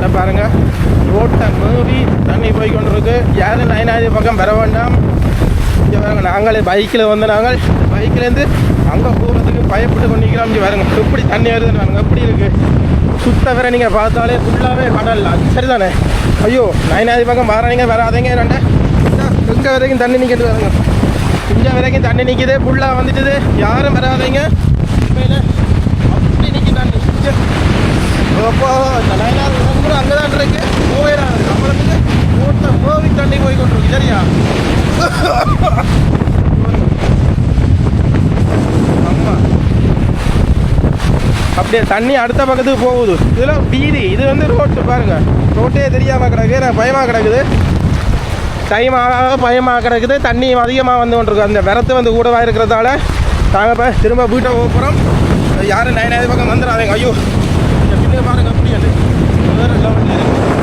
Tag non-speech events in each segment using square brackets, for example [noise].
ரோட்டை பாருங்க. ரோட்டை மூவி தண்ணி போய் கொண்டிருக்கு யாரும் நயனாதி பக்கம் பெற வேண்டாம். இங்கே பாருங்க நாங்களே பைக்கில் வந்து நாங்கள் பைக்லேருந்து அங்கே போகிறதுக்கு பயப்பட்டு கொண்டிருக்கிறோம். இங்கே பாருங்க எப்படி தண்ணி வருதுன்னு பாருங்க எப்படி இருக்குது சுத்த வர நீங்கள் பார்த்தாலே ஃபுல்லாகவே கடல். அது சரிதானே? ஐயோ நயனாதி பக்கம் வரீங்க வராதீங்க ரெண்டு. இங்கே வரைக்கும் தண்ணி நிற்கிறது பாருங்க. இங்கே வரைக்கும் தண்ணி நிற்கிது ஃபுல்லாக வந்துட்டுது. யாரும் வராதீங்க. அப்படி நிற்கி தண்ணி. அப்போ இந்த நயனாதி கூட அங்கே தான் இருக்கு. போயிடாது நம்மளுக்கு மூட்டை போவி தண்ணி போய் கொண்டிருக்கு. சரியா? ஆமாம் அப்படியே தண்ணி அடுத்த பக்கத்துக்கு போகுது. இதெல்லாம் வீதி இது வந்து ரோட்டு பாருங்க. ரோட்டே தெரியாமல் கிடக்கு. நான் பயமாக கிடக்குது. டைம் ஆக பயமாக கிடக்குது. தண்ணி அதிகமாக வந்து கொண்டிருக்கு. அந்த விரத்து வந்து கூட இருக்கிறதால நாங்கள் இப்போ திரும்ப வீட்டை போக போகிறோம் யாரும் நயனாயிரம் பக்கம் வந்துடாதீங்க ஐயோ. இந்த பாருங்க அப்படி வேறு லெவலில் இருக்குது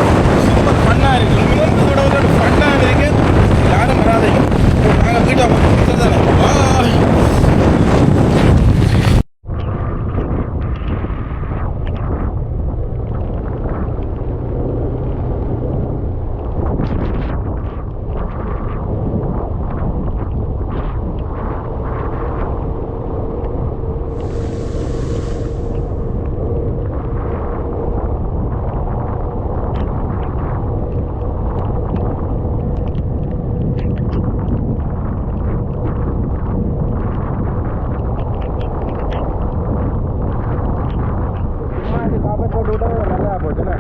சூப்பர் ஃபன்னாக இருக்குது மிகவும் இதோட ஒரு ஃபன்னாக இருக்குது யாரும் வராதீங்க. நாங்கள் வீட்டை போகிறோம் தானே பாய் சும்மாச்சு காப்பர் போட்டு விட்டா நல்லா போச்சுண்ணே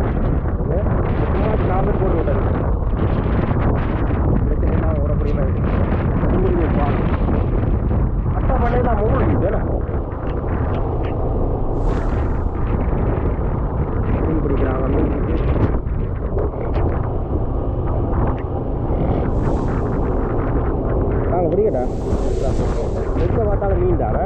சும்மாச்சு காப்பர் போட்டு விட்டது பிரச்சனை ஒரு அப்படின்னா அட்டா பண்ணிடலாம் மூணு இதுண்ணே மீன் பிடிக்கிறாங்க மீன் நாங்கள் பிடிக்கட்டா எங்கே பார்த்தாலும் மீன் தானே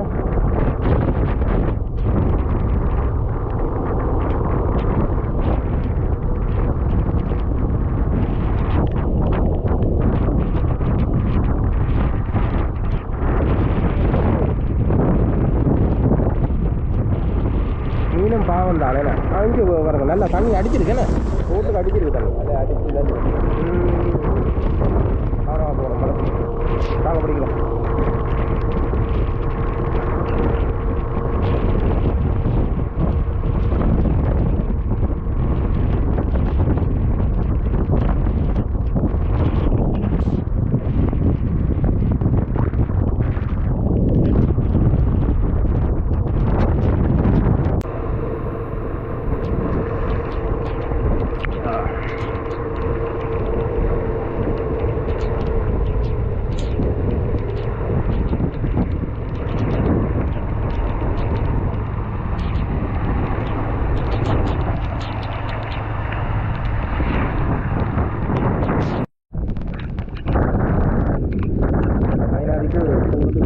மீனும் பாவம் தானே அங்கே வரங்க நல்லா தண்ணி அடிச்சிருக்கேண்ணே ரோட்டுக்கு அடிச்சிருக்கு தண்ணி. அதை அடிச்சு தண்ணி கவனமாக போகிறோம் தாங்க பிடிக்கலாம் வயநாடுக்கு போகிறது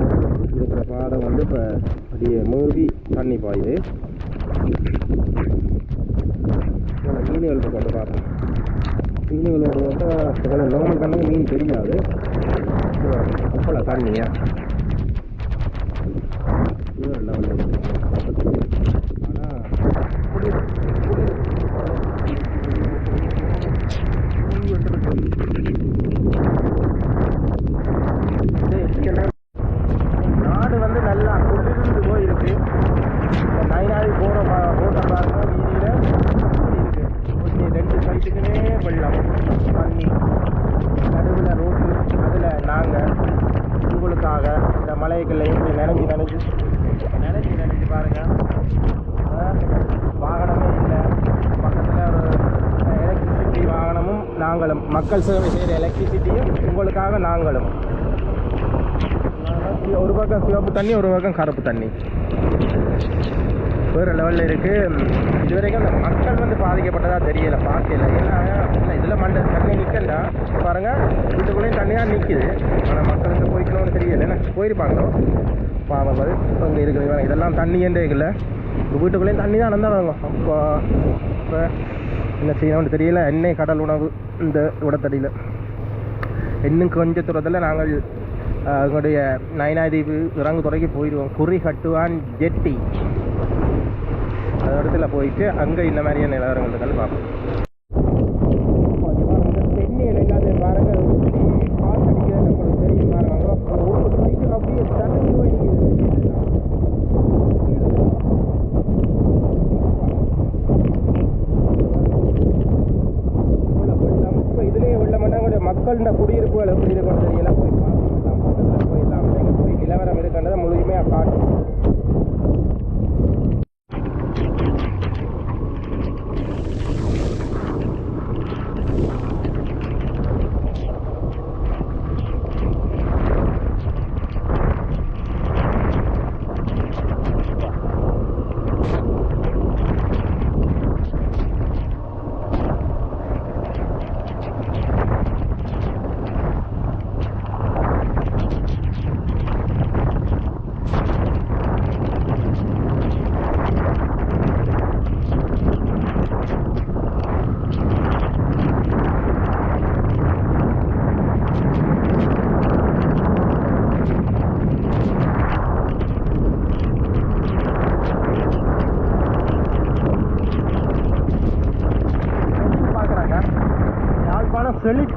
இருக்கிற பாதை வந்து இப்போ அப்படியே மூழ்கி தண்ணி பாயுது. இதுல மீன்கள் இப்போ கொண்டு பார்ப்போம் மீன்களோட வந்து நார்மல் கண்ணுக்கு மீன் தெரியாது. அப்பல தண்ணியா இது லெவலில் ஆனால் நாடு வந்து நல்லா குளிர்ந்து போயிருக்கு இந்த நைனாவி போகிற பா ரோட்டை பாருங்க வீதியில் இருக்கு கொஞ்சம் வீட்டுக்குன்னே வெள்ளம் தண்ணி. நடுவில் ரோட்டு அதில் நாங்கள் உங்களுக்காக இந்த மலைகளில் எப்படி நினைஞ்சு நினைஞ்சு நினைஞ்சு நினைஞ்சு பாருங்கள் வாகனமே இல்லை. பக்கத்தில் ஒரு எலக்ட்ரிசிட்டி வாகனமும் நாங்களும். மக்கள் சேவை செய்கிற எலக்ட்ரிசிட்டியும் உங்களுக்காக நாங்களும். ஒரு பக்கம் சிவப்பு தண்ணி ஒரு பக்கம் கருப்பு தண்ணி. வேறு லெவலில் இருக்குது இது வரைக்கும் அந்த மக்கள் வந்து பாதிக்கப்பட்டதாக தெரியலை பார்க்கல. ஏன்னா இல்லை இதில் மண்ட தண்ணி நிற்கலா பாருங்கள் வீட்டுக்குள்ளேயும் தண்ணியாக நிற்கிது ஆனால் மக்கள் வந்து போய்க்கணும்னு தெரியலை. ஏன்னா போயிருப்பாங்களோ? பாவம் அது அங்கே இருக்குது இதெல்லாம் தண்ணி என்றே வீட்டுக்குள்ளேயும் தண்ணி தான் நடந்தால் வாங்க அப்போ இப்போ என்ன செய்யணும்னு தெரியல. எண்ணெய் கடல் உணவு இந்த உடத்தடியில். இன்னும் கொஞ்ச தூரத்தில் நாங்கள் அஹ், எங்களுடைய நயனாதீவு இறங்கு துறைக்கு போயிடுவோம் குறி கட்டுவான் ஜெட்டி. அந்த இடத்துல போயிட்டு அங்கே இந்த மாதிரியான நிலவரங்கள் இருக்கான்னு பார்ப்போம். தென்னியில் இல்லாத பாருங்க காற்று அடிக்கிறது நம்மளுக்கு தெரியும் பாருங்க. ஒரு சைடு அப்படியே தண்ணி மக்கள்கிட்ட குடியிருப்புகள் எப்படி இருக்குன்னு தெரியல போய் போயிடலாம். போய் நிலவரம் இருக்கின்றதை முழுமையாக காட்டும்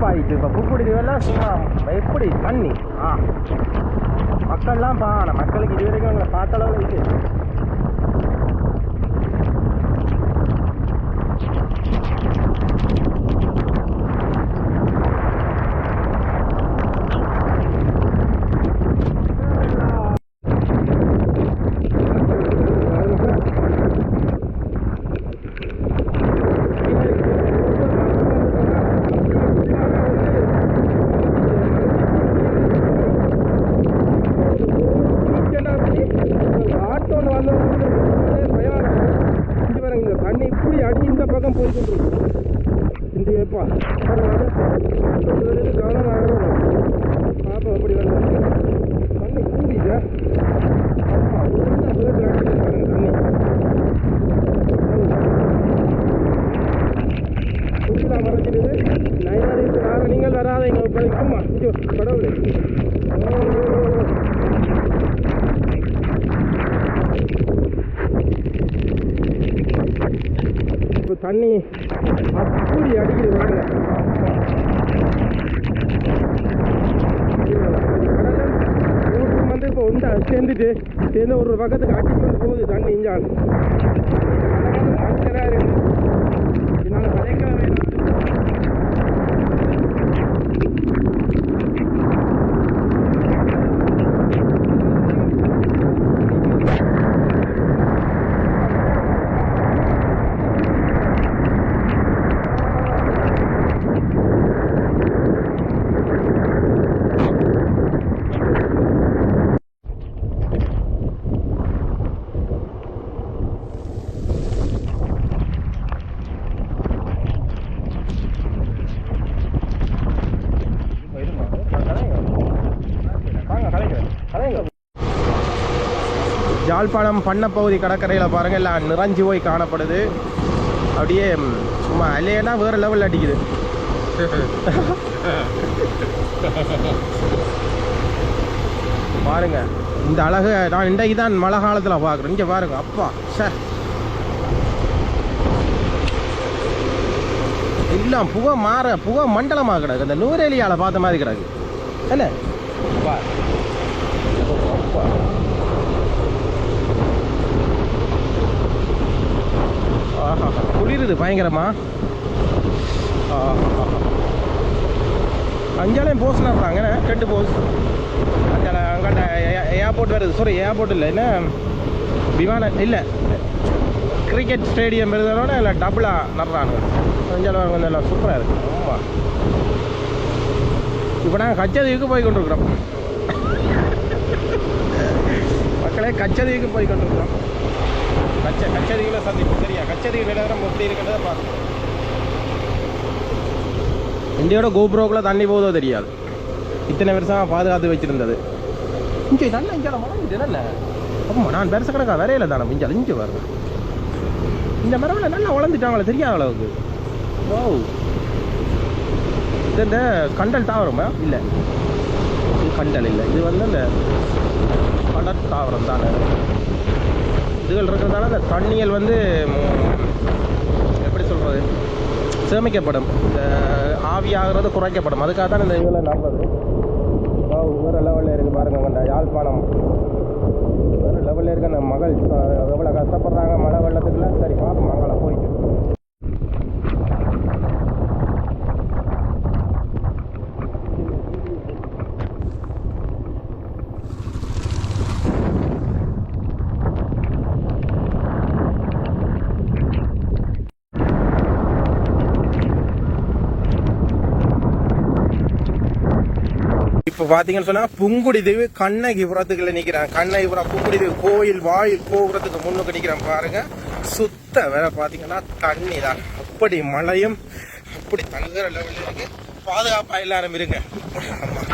இப்போ புக்குடி இதெல்லாம் சும்மா எப்படி தண்ணி? ஆ. மக்கள்லாம் பா ஆனால் மக்களுக்கு இது வரைக்கும் அவங்களை பார்த்த அளவு ஆட்டோல வந்து இங்க பாருங்க இந்த தண்ணி இப்படி அடி இந்த பக்கம் போய் கொண்டிருக்கு இந்த எப்பா கவனம் பாப்பா எப்படி வருது தண்ணி கூடிங்க தண்ணி குடிலாம் மறைச்சிடுது நைனாதிக்கு வர நீங்கள் வராதீங்க இப்போ ஆமா இது கடவுளே ஓ. இப்போ தண்ணி அப்படி அடிக்குது பாருங்க வந்து இப்போ உண்டா சேர்ந்துட்டு சேர்ந்து ஒரு பக்கத்துக்கு அடிச்சு கொண்டு போகுது தண்ணி இஞ்சால். மனுஷனாக இருக்குது இதனால கதைக்கிற வேணும் யாழ்ப்பாணம் பண்ணப்பகுதி கடற்கரையில் பாருங்கள் எல்லாம் நிறைஞ்சு போய் காணப்படுது. அப்படியே சும்மா இல்லையேன்னா வேறு லெவலில் அடிக்குது. [laughs] பாருங்க இந்த அழகு நான் இன்றைக்கு தான் மழை காலத்தில் பார்க்குறேன். இங்கே பாருங்க அப்பா சார் எல்லாம் புகை மாற புகை மண்டலமாக கிடக்கு. அந்த நூரேலியால் பார்த்த மாதிரி கிடக்கு. என்ன? அப்பா அப்பா. ஆஹா குளிருது பயங்கரமா. ஆஹா. அஞ்சாலையும் போஸ்லாம் இருக்காங்க ரெண்டு போஸ் அஞ்சால அங்காண்ட ஏர்போர்ட் வருது. சாரி ஏர்போர்ட் இல்லை என்ன? விமானம் இல்லை. கிரிக்கெட் ஸ்டேடியம் இருந்ததோட இல்லை டபுளாக நடுறாங்க. அஞ்சால கொஞ்சம் நல்லா சூப்பராக இருக்கு. ஆமாம் இப்போ நாங்கள் கச்சதீவுக்கு போய் கொண்டிருக்கிறோம் மக்களே கச்சதீவுக்கு போய் கொண்டிருக்கிறோம் கச்ச கச்சதீவில் சந்திப்பு. சரியா? கச்சதீவு நிலவரம் எப்படி இருக்கிறத பார்க்கணும் இந்தியோட கோபுரோக்குள்ள தண்ணி போதோ தெரியாது. இத்தனை வருஷமாக பாதுகாத்து வச்சிருந்தது. இங்கே நல்ல இங்கே மரம் இது நல்ல ஆமாம் நான் பெருச கணக்கா வரையில தானே. இங்கே இங்கே வரும். இந்த மரம்ல நல்லா வளர்ந்துட்டாங்களே தெரியாத அளவுக்கு. ஓ இது இந்த கண்டல் தாவரமா? இல்லை. இது கண்டல் இல்லை. இது வந்து இந்த கடற் தாவரம் தானே. இதுகள் இருக்கிறதால அந்த தண்ணிகள் வந்து எப்படி சொல்கிறது சேமிக்கப்படும். இந்த ஆவியாகிறது குறைக்கப்படும். அதுக்காக தான் இந்த இதில் நடந்தது வேறு லெவலில் இருக்குது பாருங்கள் அந்த யாழ்ப்பாணம். வேறு லெவலில் இருக்க அந்த மகள் எவ்வளோ கஷ்டப்படுறாங்க மழை வெள்ளத்துக்குள்ள சரி பார்ப்போம் மகளை போயிட்டு இப்போ பார்த்தீங்கன்னு சொன்னால் புங்குடி தீவு கண்ணகிபுரத்துக்குள்ள நிற்கிறேன் கண்ணகிபுரம் புங்குடி தீவு கோயில் வாயில் கோபுரத்துக்கு முன்னுக்கு நிற்கிறேன் பாருங்க. சுத்த வேற பார்த்தீங்கன்னா தண்ணி தான் அப்படி மழையும் அப்படி தங்குற லெவலில் இருக்கு. பாதுகாப்பாக எல்லாரும் இருங்க. ஆமாம்